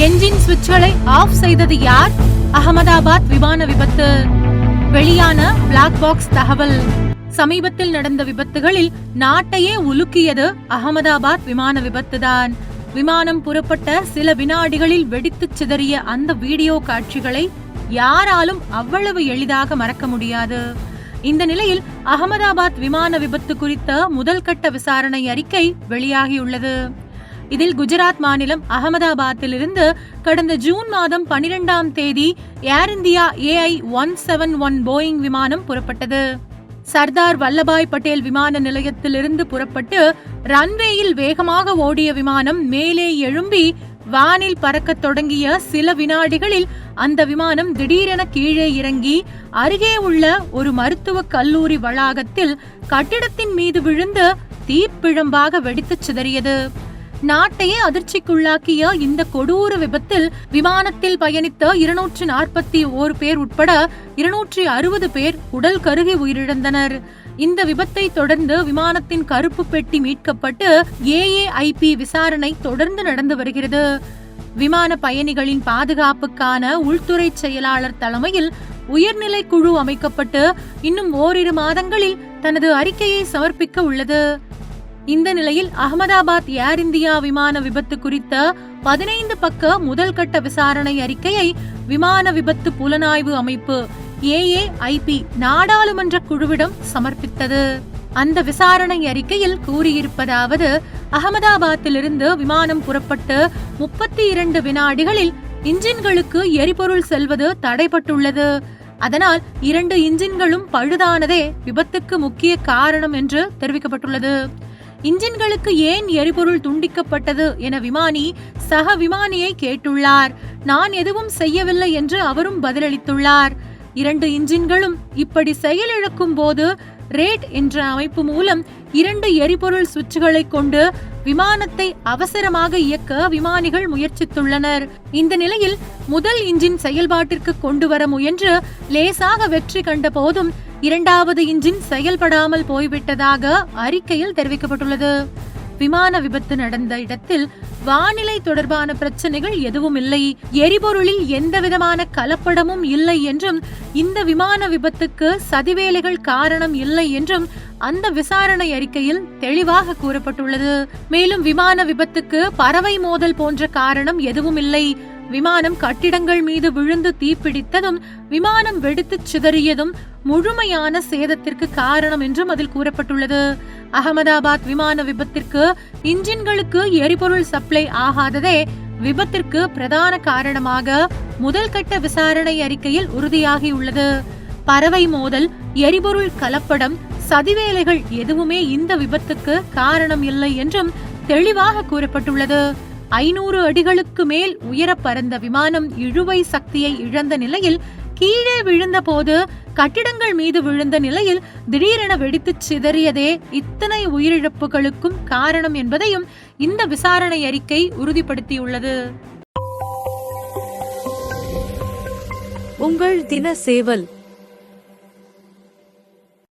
Engine சுவிட்சுகளை of செய்தது யார்? அகமதாபாத் விமான விபத்து. வெளியான பிளாக் பாக்ஸ் தகவல். சமீபத்தில் நடந்த விபத்துகளில் நாட்டையே உலுக்கியது அகமதாபாத் விமான விபத்துதான். விமானம் புறப்பட்ட சில வினாடிகளில் வெடித்துச் சிதறிய அந்த வீடியோ காட்சிகளை யாராலும் அவ்வளவு எளிதாக மறக்க முடியாது. இந்த நிலையில் அகமதாபாத் விமான விபத்து குறித்த முதல் கட்ட விசாரணை அறிக்கை வெளியாகியுள்ளது. இதில் குஜராத் மாநிலம் அகமதாபாத்திலிருந்து கடந்த ஜூன் மாதம் பனிரெண்டாம் தேதி Air India AI one seven one Boeing விமானம் புறப்பட்டது. சர்தார் வல்லபாய் பட்டேல் விமான நிலையத்திலிருந்து புறப்பட்டு ரன்வேயில் வேகமாக ஓடிய விமானம் மேலே எழும்பி வானில் பறக்கத் தொடங்கிய சில வினாடிகளில் அந்த விமானம் திடீரென கீழே இறங்கி அருகே உள்ள ஒரு மருத்துவக் கல்லூரி வளாகத்தில் கட்டிடத்தின் மீது விழுந்து தீப்பிழம்பாக வெடித்துச் சிதறியது. நாட்டையே அதிர்ச்சிக்குள்ளாக்கிய இந்த கொடூர விபத்தில் விமானத்தில் பயணித்த இருநூற்று நாற்பத்தி ஓரு பேர் உட்பட இருநூற்றி அறுபது பேர் உடல் கருகி உயிரிழந்தனர். இந்த விபத்தை தொடர்ந்து விமானத்தின் கருப்பு பெட்டி மீட்கப்பட்டு ஏஏஐபி விசாரணை தொடர்ந்து நடந்து வருகிறது. விமான பயணிகளின் பாதுகாப்புக்கான உள்துறை செயலாளர் தலைமையில் உயர்நிலை குழு அமைக்கப்பட்டு இன்னும் ஓரிரு மாதங்களில் தனது அறிக்கையை சமர்ப்பிக்க உள்ளது. இந்த நிலையில் அகமதாபாத் ஏர் இந்தியா விமான விபத்து குறித்த பதினைந்து பக்க முதல் கட்ட விசாரணை அறிக்கையை விமான விபத்து புலனாய்வு அமைப்பு ஏஏஐபி நாடாளுமன்ற குழுவிடம் சமர்ப்பித்தது. அந்த விசாரணை அறிக்கையில் கூறியிருப்பதாவது அகமதாபாத்திலிருந்து விமானம் புறப்பட்டு முப்பத்தி இரண்டு வினாடிகளில் இன்ஜின்களுக்கு எரிபொருள் செல்வது தடைப்பட்டுள்ளது அதனால் இரண்டு இன்ஜின்களும் பழுதானதே விபத்துக்கு முக்கிய காரணம் என்று தெரிவிக்கப்பட்டுள்ளது. இன்ஜின்களுக்கு ஏன் எரிபொருள் துண்டிக்கப்பட்டது என விமானி சக விமானியை கேட்டுள்ளார். நான் எதுவும் செய்யவில்லை என்று அவரும் பதிலளித்துள்ளார். இரண்டு இன்ஜின்களும் இப்படி செயலிழக்கும் போது ரேட் என்ற அமைப்பு மூலம் இரண்டு எரிபொருள் சுவிட்சுகளை கொண்டு விமானத்தை அவசரமாக இயக்க விமானிகள் முயற்சித்துள்ளனர். இந்த நிலையில் முதல் இன்ஜின் செயல்பாட்டிற்கு கொண்டு வர முயன்று லேசாக வெற்றி கண்ட போதும் இரண்டாவது இன்ஜின் செயல்படாமல் போய்விட்டதாக அறிக்கையில் தெரிவிக்கப்பட்டுள்ளது. விமான விபத்து நடந்த இடத்தில் வானிலை தொடர்பான பிரச்சனைகள் எதுவும் இல்லை. எரிபொருளில் எந்த விதமான கலப்படமும் இல்லை என்றும் இந்த விமான விபத்துக்கு சதிவேலைகள் காரணம் இல்லை என்றும் அந்த விசாரணை அறிக்கையில் தெளிவாக கூறப்பட்டுள்ளது. மேலும் விமான விபத்துக்கு பறவை மோதல் போன்ற காரணம் எதுவும் இல்லை. விமானம் கட்டிடங்கள் மீது விழுந்து தீப்பிடித்ததும் விமானம் வெடித்து சிதறியதும் முழுமையான சேதத்திற்கு காரணம் என்றும் அதில் கூறப்பட்டுள்ளது. அகமதாபாத் விமான விபத்திற்கு இன்ஜின்களுக்கு எரிபொருள் சப்ளை ஆகாததே விபத்திற்கு பிரதான காரணமாக முதல் கட்ட விசாரணை அறிக்கையில் உறுதியாகியுள்ளது. பறவை மோதல் எரிபொருள் கலப்படம் சதிவேலைகள் எதுவுமே இந்த விபத்துக்கு காரணம் இல்லை என்றும் தெளிவாக கூறப்பட்டுள்ளது. ஐநூறு அடிகளுக்கு மேல் உயர பறந்த விமானம் இழுவை சக்தியை இழந்த நிலையில் கீழே விழுந்தபோது கட்டிடங்கள் மீது விழுந்த நிலையில் திடீரென வெடித்துச் சிதறியதே இத்தனை உயிரிழப்புகளுக்கும் காரணம் என்பதையும் இந்த விசாரணை அறிக்கை உறுதிப்படுத்தியுள்ளது. உங்கள் தின சேவல்